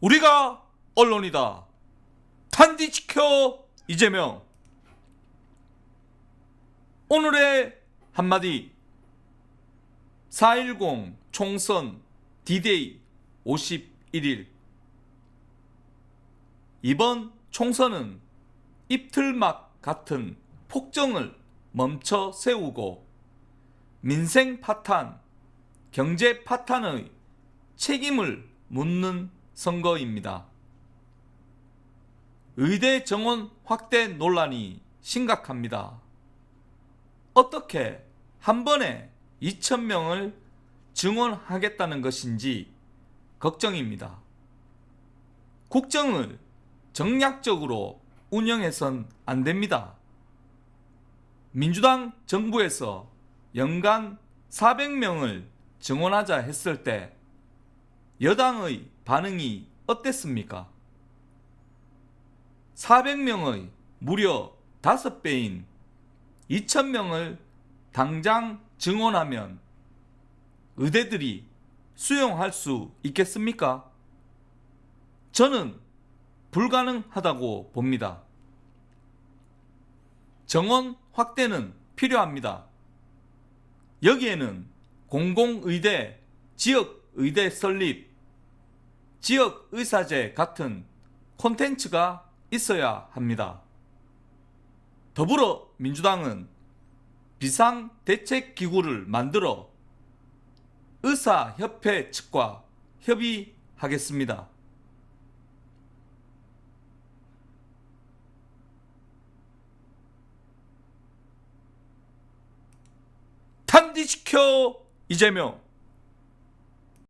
우리가 언론이다. 탄디지켜 이재명. 오늘의 한마디 4.10 총선 디데이 51일 이번 총선은 입틀막 같은 폭정을 멈춰 세우고 민생 파탄, 경제 파탄의 책임을 묻는 선거입니다. 의대 정원 확대 논란이 심각합니다. 어떻게 한 번에 2,000명을 증원하겠다는 것인지 걱정입니다. 국정을 정략적으로 운영해선 안 됩니다. 민주당 정부에서 연간 400명을 증원하자 했을 때 여당의 반응이 어땠습니까? 400명의 무려 5배인 2,000명을 당장 증원하면 의대들이 수용할 수 있겠습니까? 저는 불가능하다고 봅니다. 정원 확대는 필요합니다. 여기에는 공공의대, 지역 의대 설립, 지역 의사제 같은 콘텐츠가 있어야 합니다. 더불어 민주당은 비상 대책 기구를 만들어 의사협회 측과 협의하겠습니다. 탄디시켜 이재명